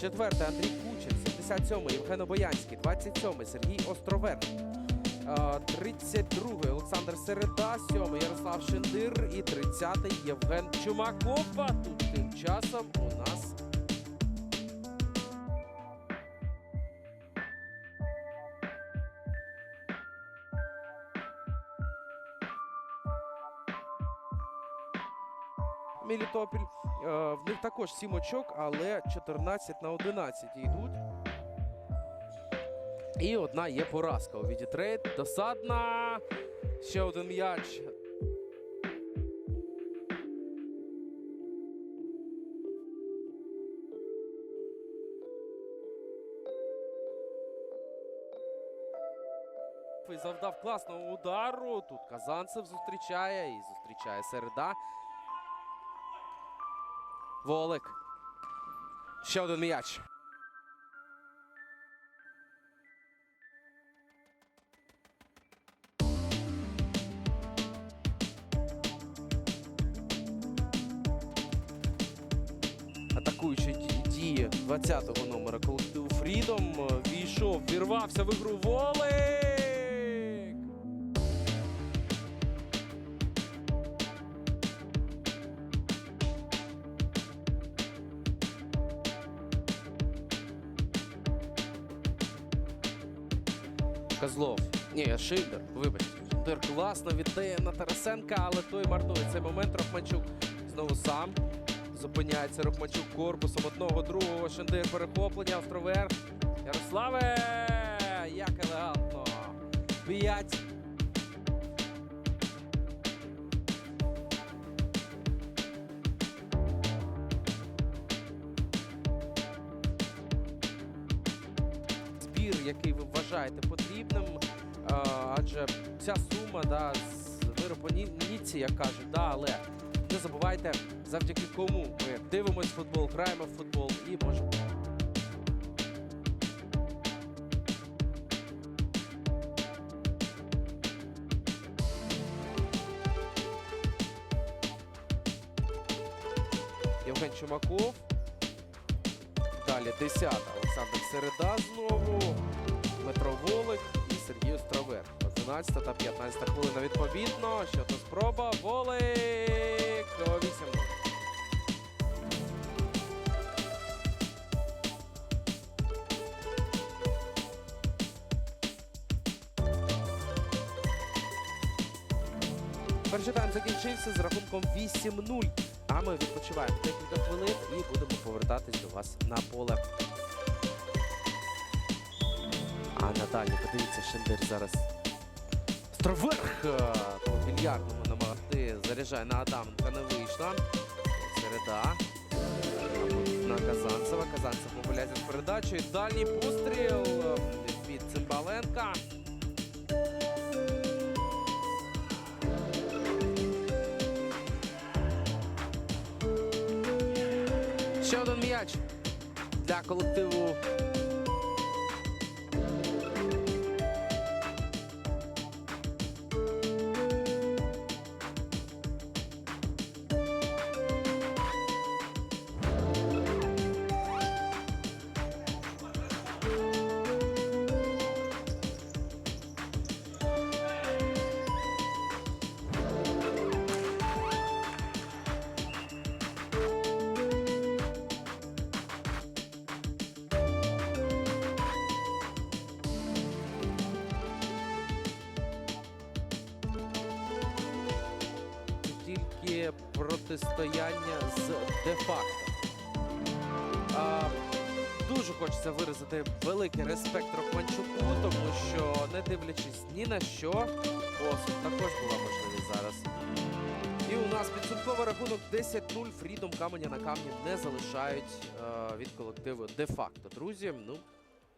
Четверте Андрій Кучин, 77-й Євген Обоянський, 27-й Сергій Островер. 32-й Олександр Середа, 7-й Ярослав Шендир і 30-й Євген Чумаков. Тут тим часом у нас Мелітопіль. Е, В них також 7 очок, але 14 на 11 йдуть. І одна є поразка у віді трейд. Досадна. Ще один м'яч. Завдав класного удару. Тут Казанцев зустрічає і зустрічає середа. Волик. Ще один м'яч. Атакуючи ді- дії 20-го номера колективу Фрідом. Війшов, вірвався в ігру Волик! Козлов. Ні, Шильдер, вибачте. Шильдер класно віддає на Тарасенка, але той марнує цей момент. Рахманчук знову сам. Зупиняється Рахманчук корпусом одного, другого. Шендир перехоплення, Островер. Ярославе! Як елегантно. П'ять. Який ви вважаєте потрібним. Адже ця сума да, з виробоніці, як кажуть, да, але не забувайте, завдяки кому ми дивимось футбол, граємо в футбол і можемо. Євген Чумаков. Далі 10 Олександр Середа знову, Дмитро Волик і Сергій Островер. 11 та 15 хвилина відповідно. Що то спроба. Волик 8 Перший тайм закінчився з рахунком 8-0. А ми відпочиваємо декілька хвилин і будемо повертатись до вас на поле. А надалі, подивіться, Шендер зараз Островерх е, по більярдному намагати заряджає на Адаменка, не вийшла. Середа. На Казанцева. Казанцев помиляється з передачею. Дальній постріл е, від Цимбаленка. Ще один м'яч для колективу. Протистояння з де-факто. Дуже хочеться виразити великий респект Рахманчуку, тому що, не дивлячись ні на що, посуд також була можливість зараз. І у нас підсумковий рахунок 10-0. Фрідом каменя на камні не залишають е, від колективу де-факто. Друзі, ну